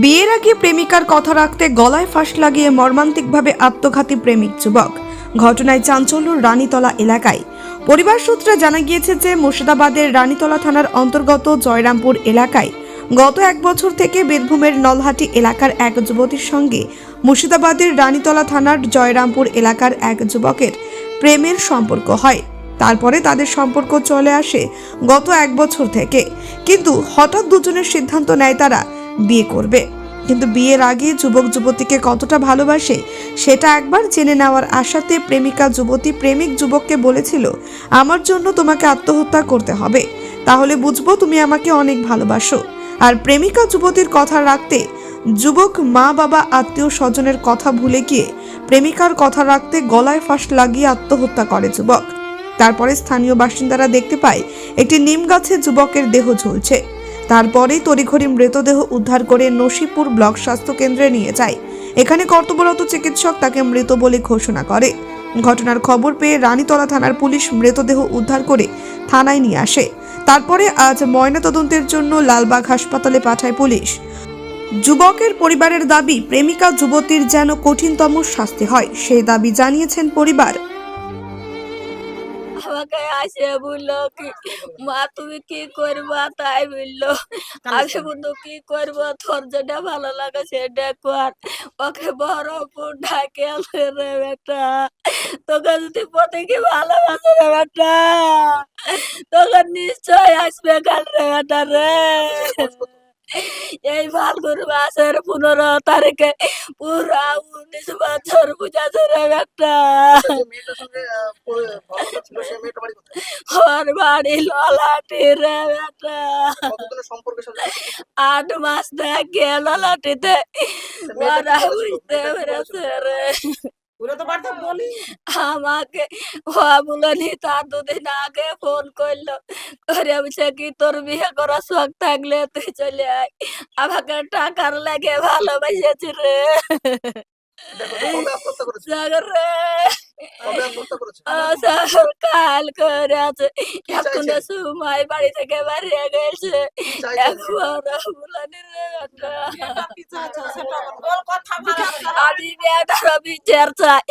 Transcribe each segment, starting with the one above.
বিয়ের আগে প্রেমিকার কথা রাখতে গলায় ফাঁস লাগিয়ে মর্মান্তিকভাবে আত্মঘাতী প্রেমিক যুবক। ঘটনায় চাঞ্চল্য রানীতলা এলাকায়। পরিবার সূত্রে জানা গিয়েছে যে মুর্শিদাবাদের রানীতলা থানার অন্তর্গত জয়রামপুর এলাকায় গত এক বছর থেকে বীরভূমের নলহাটি এলাকার এক যুবতীর সঙ্গে মুর্শিদাবাদের রানীতলা থানার জয়রামপুর এলাকার এক যুবকের প্রেমের সম্পর্ক হয়। তারপরে তাদের সম্পর্ক চলে আসে গত এক বছর থেকে। কিন্তু হঠাৎ দুজনের সিদ্ধান্ত নেয় তারা বিয়ে করবে। কিন্তু বিয়ের আগে যুবক যুবতীকে কতটা ভালোবাসে, সেটা একবার জেনে নেওয়ার আশাতে প্রেমিকা যুবতী প্রেমিক যুবককে বলেছিল, আমার জন্য তোমাকে আত্মহত্যা করতে হবে। তাহলে বুঝব তুমি আমাকে অনেক ভালোবাসো। আর প্রেমিকা যুবতীর কথা রাখতে যুবক মা বাবা আত্মীয় স্বজনের কথা ভুলে গিয়ে প্রেমিকার কথা রাখতে গলায় ফাঁস লাগিয়ে আত্মহত্যা করে যুবক। তারপরে স্থানীয় বাসিন্দারা দেখতে পায়, একটি নিম গাছে যুবকের দেহ ঝুলছে। তারপরেই তড়িঘড়ি মৃতদেহ উদ্ধার করে নসিপুর ব্লক স্বাস্থ্য কেন্দ্রে নিয়ে যায়। এখানে কর্তব্যরত চিকিৎসক তাকে মৃত বলে ঘোষণা করে। ঘটনার খবর পেয়ে রানীতলা থানার পুলিশ মৃতদেহ উদ্ধার করে থানায় নিয়ে আসে। তারপরে আজ ময়নাতদন্তের জন্য লালবাগ হাসপাতালে পাঠায় পুলিশ। যুবকের পরিবারের দাবি প্রেমিকা যুবতীর যেন কঠিনতম শাস্তি হয় সেই দাবি জানিয়েছেন পরিবার। আমাকে আসে বলল কি মা তুমি কি করবা? তাই বলল আমি বন্ধু কি করব? তোর যেটা ভালো লাগে সেটা কর। ওকে ঢাকে আনলে রে বেটা? তোকে যদি পথে কি ভালোবাসে রে বেটা? তোকে নিশ্চয় আসবে কাল রে বেটা রে? এই ফাল্গুন মাসের পনেরো তারিখে পুরা উনিশ বছর বুঝাছে রে বেটা যে মেয়েটার সঙ্গে আহ, পরে ভালোবাসা ছিল সেই মেয়েটা বাড়ি কোথায়? ওর বাড়ি ললাটি রে আট মাস থেকে ললাটিতে ওরা বুঝতে পেরেছে রে। আমাকে ও বলনি তার দুদিন আগে ফোন করল। করে বলছে কি তোর বিয়ে করার শখ থাকলে তুই চলে আয়। আমাকে টাকার লাগে ভালোবাসেছি রে। সাগর সাগর কাল করে আছে। এখন সময় বাড়ি থেকে বাড়িয়ে গেছে। এখন বলনি রে। বেটা আমি বেটার বিচার চাই।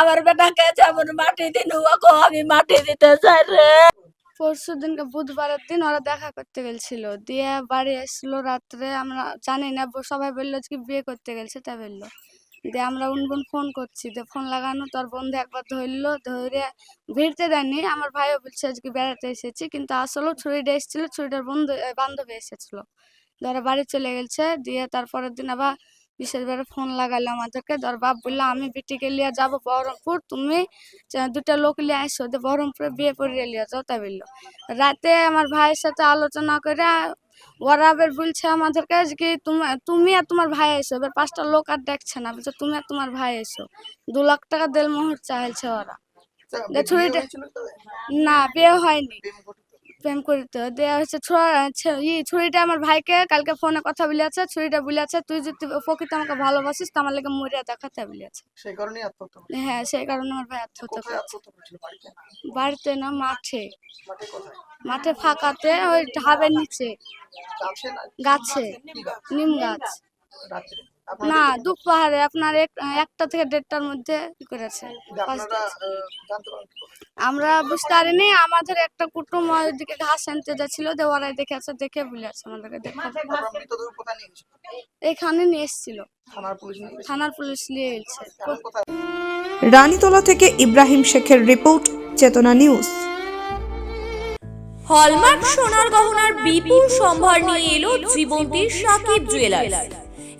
আমার বেটাকে যেমন মাটি দিন, ওকে আমি মাটি দিতে চাই রে। পরশু দিনকে বুধবারের দিন ওরা দেখা করতে গেছিল দিয়ে বাড়ি এসলো রাত্রে, আমরা জানি না সবাই বলল কি বিয়ে করতে গেছে তাই বলল। দিয়ে আমরা উনবুন ফোন করছি, দিয়ে ফোন লাগানো, তোর বন্ধু একবার ধরলো, ধরে ভিড়তে দেয়নি। আমার ভাইও বলছে আজকে বেড়াতে এসেছি, কিন্তু আসলেও ছুরিটা এসেছিল, ছুরিটার বন্ধু বান্ধবী এসেছিল। ধরে বাড়ি চলে গেছে দিয়ে তারপরের দিন আবার বিশেষ করে ফোন লাগালো আমাদেরকে। ধর বাপ বলল আমি বিটিকে লিয়ে যাব বহরমপুর তুমি দুটা লোক লিয়ে আসো দিয়ে বহরমপুরে বিয়ে পড়িয়ে লিয়ে যাও তাই বলল। রাতে আমার ভাইয়ের সাথে আলোচনা করে ওরা আবার বলছে আমাদেরকে যে কি তুমি তুমি আর তোমার ভাই এসো এবার পাঁচটা লোক আর দেখছে না বলছে তুমি আর তোমার ভাই এসো দু লাখ টাকা দেড় মুহূর্ত চাইছে ওরা? না বিয়ে হয়নি। প্রেম করিতে দেওয়া হচ্ছে ছুরিটা আমার ভাইকে কালকে ফোনে কথা বলেছে ছুরিটা বলেছে তুই যদি প্রকৃত আমাকে ভালোবাসিস তো আমার লেগে মরিয়া দেখাতে বলেছে সেই কারণেই আত্মহত্যা হ্যাঁ সেই কারণে আমার ভাই আত্মহত্যা করেছে। বাড়িতে? না মাঠে। মাঠে ফাঁকাতে ওই ঢাবের নিচে। গাছে নিম গাছ। না দুপাহাড়ে আপনার এক- একটা থেকে দেড়টার মধ্যে করেছে? আমরা বুঝতে পারিনি আমাদের একটা কুটুম ওইদিকে ঘাস আনতে যাচ্ছিল দিয়ে ওরাই দেখেছে দেখে বলেছে আমাদেরকে এখানে নিয়ে এসেছিল। থানার পুলিশ নিয়ে গেছিল থানার পুলিশ নিয়ে এলছে এখন কোথায়? রানীতলা থেকে ইব্রাহিম শেখের রিপোর্ট চেতনা নিউজ। হলমার্ক সোনার গহনার বিপুল সম্ভার নিয়ে এলো জীবন্তীর সাকিব জুয়েলার্স।